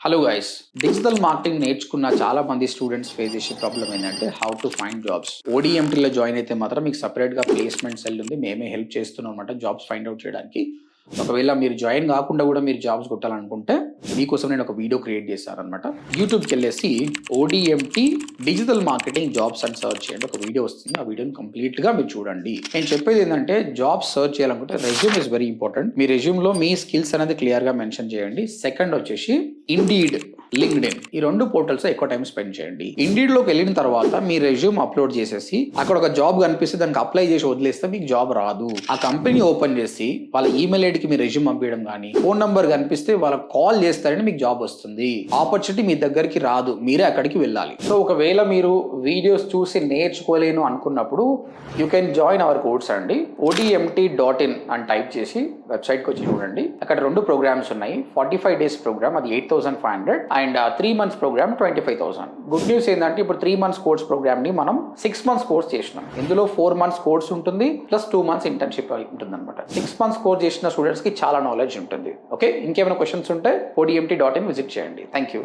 Hello guys digital marketing నేర్చుకున్న చాలా మంది స్టూడెంట్స్ ఫేస్ చేసే ప్రాబ్లం ఏంటంటే హౌ టు ఫైండ్ జాబ్స్ ఓడిఎంటీలో జాయిన్ అయితే మాత్రం మీకు సపరేట్గా ప్లేస్మెంట్ సెల్ ఉంది. మేమే హెల్ప్ చేస్తున్నాం అనమాట జాబ్స్ ఫైండ్ అవుట్ చేయడానికి. ఒకవేళ మీరు జాయిన్ కాకుండా కూడా మీరు జాబ్స్ కొట్టాలనుకుంటే మీకోసం నేను ఒక వీడియో క్రియేట్ చేశాను అనమాట యూట్యూబ్కి వెళ్ళేసి ఓడిఎంటీ డిజిటల్ మార్కెటింగ్ జాబ్స్ అని సర్చ్ చేయండి. ఒక వీడియో వస్తుంది. ఆ వీడియోని కంప్లీట్గా మీరు చూడండి. నేను చెప్పేది ఏంటంటే జాబ్స్ సర్చ్ చేయాలనుకుంటే రెజ్యూమ్ ఇస్ వెరీ ఇంపార్టెంట్ మీ రెజ్యూమ్లో మీ స్కిల్స్ అనేది క్లియర్గా మెన్షన్ చేయండి. సెకండ్ వచ్చేసి ఇండీడ్ లింక్డ్ ఇన్ ఈ రెండు పోర్టల్స్ ఎక్కువ టైం స్పెండ్ చేయండి. ఇండీడ్లోకి వెళ్ళిన తర్వాత మీ రెజ్యూమ్ అప్లోడ్ చేసేసి అక్కడ ఒక జాబ్ కనిపిస్తే దానికి అప్లై చేసి వదిలేస్తే మీకు జాబ్ రాదు. ఆ కంపెనీ ఓపెన్ చేసి వాళ్ళ ఈమెయిల్ ఐడికి మీ రెజ్యూమ్ పంపించడం కానీ ఫోన్ నంబర్ కనిపిస్తే వాళ్ళకి కాల్ చేస్తారని మీకు జాబ్ వస్తుంది. ఆపర్చునిటీ మీ దగ్గరికి రాదు. మీరే అక్కడికి వెళ్ళాలి. సో ఒకవేళ మీరు వీడియోస్ చూసి నేర్చుకోలేను అనుకున్నప్పుడు you can join our course అండి. ఓడిఎంటీ డాట్ ఇన్ అని టైప్ చేసి వెబ్సైట్కి వచ్చి చూడండి. అక్కడ రెండు ప్రోగ్రామ్స్ ఉన్నాయి. ఫార్టీ ఫైవ్ డేస్ ప్రోగ్రామ్ అది eight thousand five hundred and three months program twenty five thousand good news ఏంటంటే ఇప్పుడు త్రీ మంత్స్ కోర్స్ ప్రోగ్రామ్ని మనం సిక్స్ మంత్స్ కోర్స్ చేసినాం. ఇందులో ఫోర్ మంత్స్ కోర్స్ ఉంటుంది ప్లస్ టూ మంత్స్ ఇంటర్న్షిప్ ఉంటుంది అనమాట సిక్స్ మంత్స్ కోర్స్ చేసిన స్టూడెంట్స్కి చాలా నాలెడ్జ్ ఉంటుంది. ఓకే ఇంకేమైనా క్వశ్చన్స్ ఉంటే ఓడిఎంటీ డాట్ ఇన్ విజిట్ చేయండి. Thank you